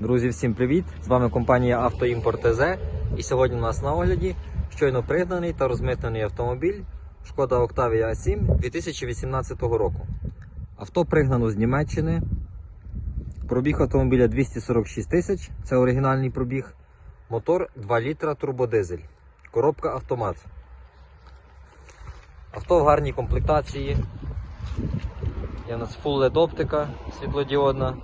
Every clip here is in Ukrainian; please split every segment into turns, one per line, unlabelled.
Друзі, всім привіт! З вами компанія Автоімпорт ТЗ. І сьогодні у нас на огляді щойно пригнаний та розмитнений автомобіль Шкода Octavia A7 2018 року. Авто пригнано з Німеччини. Пробіг автомобіля 246 тисяч, це оригінальний пробіг. Мотор 2 літра турбодизель. Коробка автомат. Авто в гарній комплектації. Є у нас Full LED оптика світлодіодна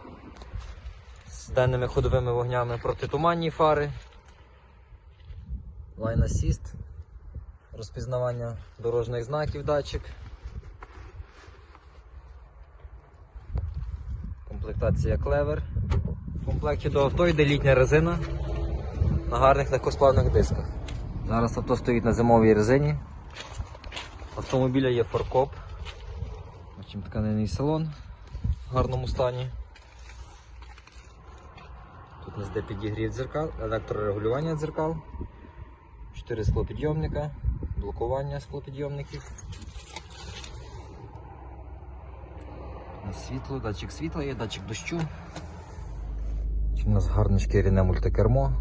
денними ходовими вогнями, протитуманні фари, Line Assist, розпізнавання дорожніх знаків датчик. Комплектація клевер. В комплекті до авто йде літня резина на гарних легкосплавних дисках. Зараз авто стоїть на зимовій резині. Автомобіля є форкоп. Тканинний салон в гарному стані. Тут у нас де підігрів дзеркал, електрорегулювання дзеркал, 4 склопідйомника, блокування склопідйомників. Світло, датчик світла є, датчик дощу. У нас гарне шкіряне мультикермо.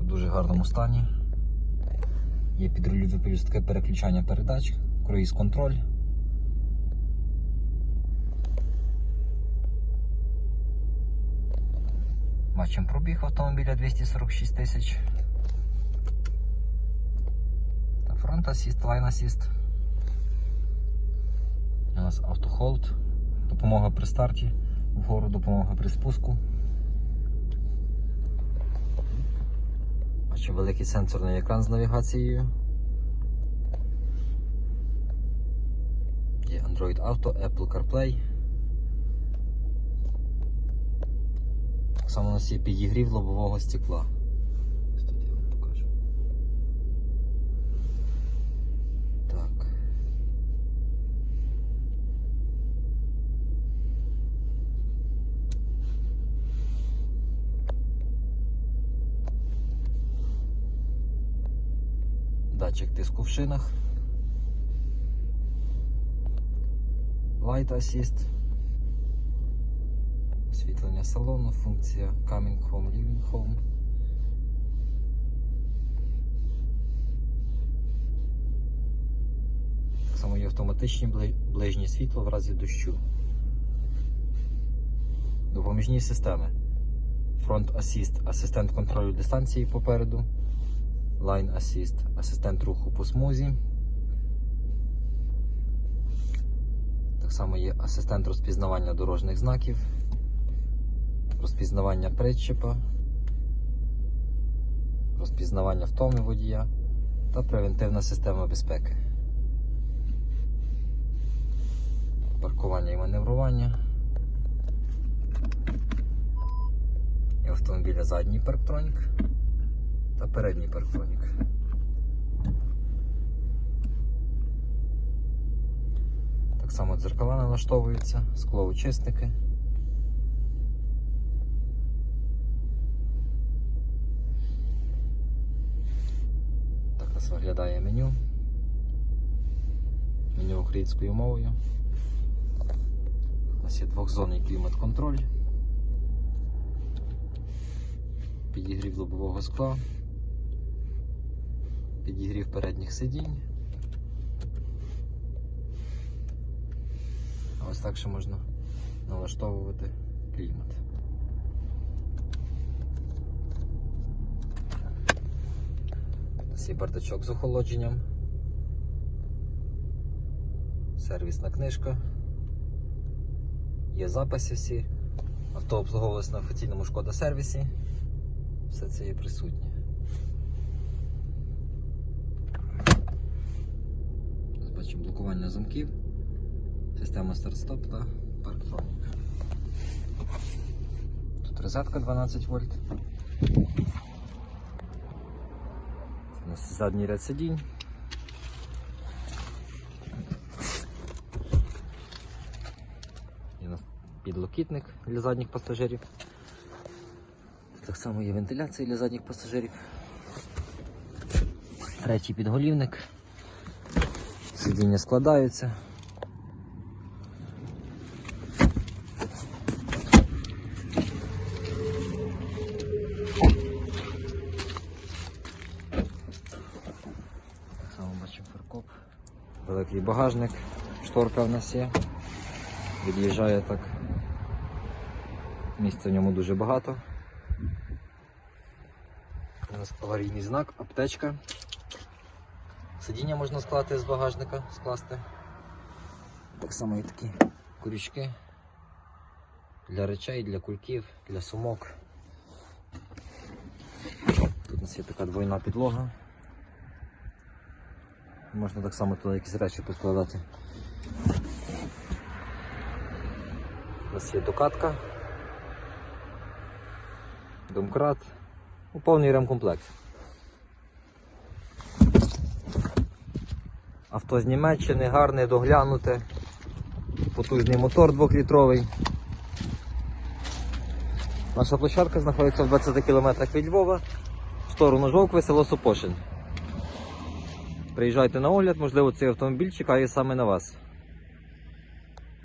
В дуже гарному стані. Є підрульове переключання передач, круїз контроль. Бачимо пробіг автомобіля 246 тисяч. Та фронт асіст, лайн асіст. У нас автохолд, допомога при старті, вгору допомога при спуску. Бачу великий сенсорний екран з навігацією. Є Android Auto, Apple CarPlay. Так само у нас є підігрів лобового стекла. Я вам покажу. Так. Датчик тиску в шинах. Light Assist. Освітлення салону, функція Coming Home, Living Home. Так само є автоматичні бли- ближнє світло в разі дощу. Допоміжні системи. Front Assist, асистент контролю дистанції попереду. Line Assist, асистент руху по смузі. Так само є асистент розпізнавання дорожніх знаків, розпізнавання причепа, розпізнавання втоми водія та превентивна система безпеки. Паркування і маневрування. І автомобіля задній парктронік та передній парктронік. Так само дзеркала налаштовуються, склоочисники. Виглядає меню. Меню українською мовою. У нас є двохзонний клімат-контроль. Підігрів лобового скла. Підігрів передніх сидінь. Ось так ще можна налаштовувати клімат. У бардачок з охолодженням. Сервісна книжка. Є записи всі. Авто обслуговувалось на офіційному шкода сервісі. Все це є присутнє. Бачимо блокування замків, система старт-стоп та парктронік. Тут розетка 12 вольт. У нас задній ряд сидінь. Є підлокітник для задніх пасажирів. Так само є вентиляція для задніх пасажирів. Третій підголівник. Сидіння складаються. Такий багажник, шторка в нас є. Від'їжджає так. Місця в ньому дуже багато. У нас аварійний знак, аптечка. Сидіння можна склати з багажника, скласти. Так само і такі крючки для речей, для кульків, для сумок. Тут у нас є така двойна підлога. Можна так само туди якісь речі підкладати. У нас є докатка, домкрат, ну, повний ремкомплект. Авто з Німеччини, гарне, доглянуте, потужний мотор 2-літровий. Наша площадка знаходиться в 20 км від Львова, в сторону Жовкви, село Сопошин. Приїжджайте на огляд, можливо, цей автомобіль чекає саме на вас.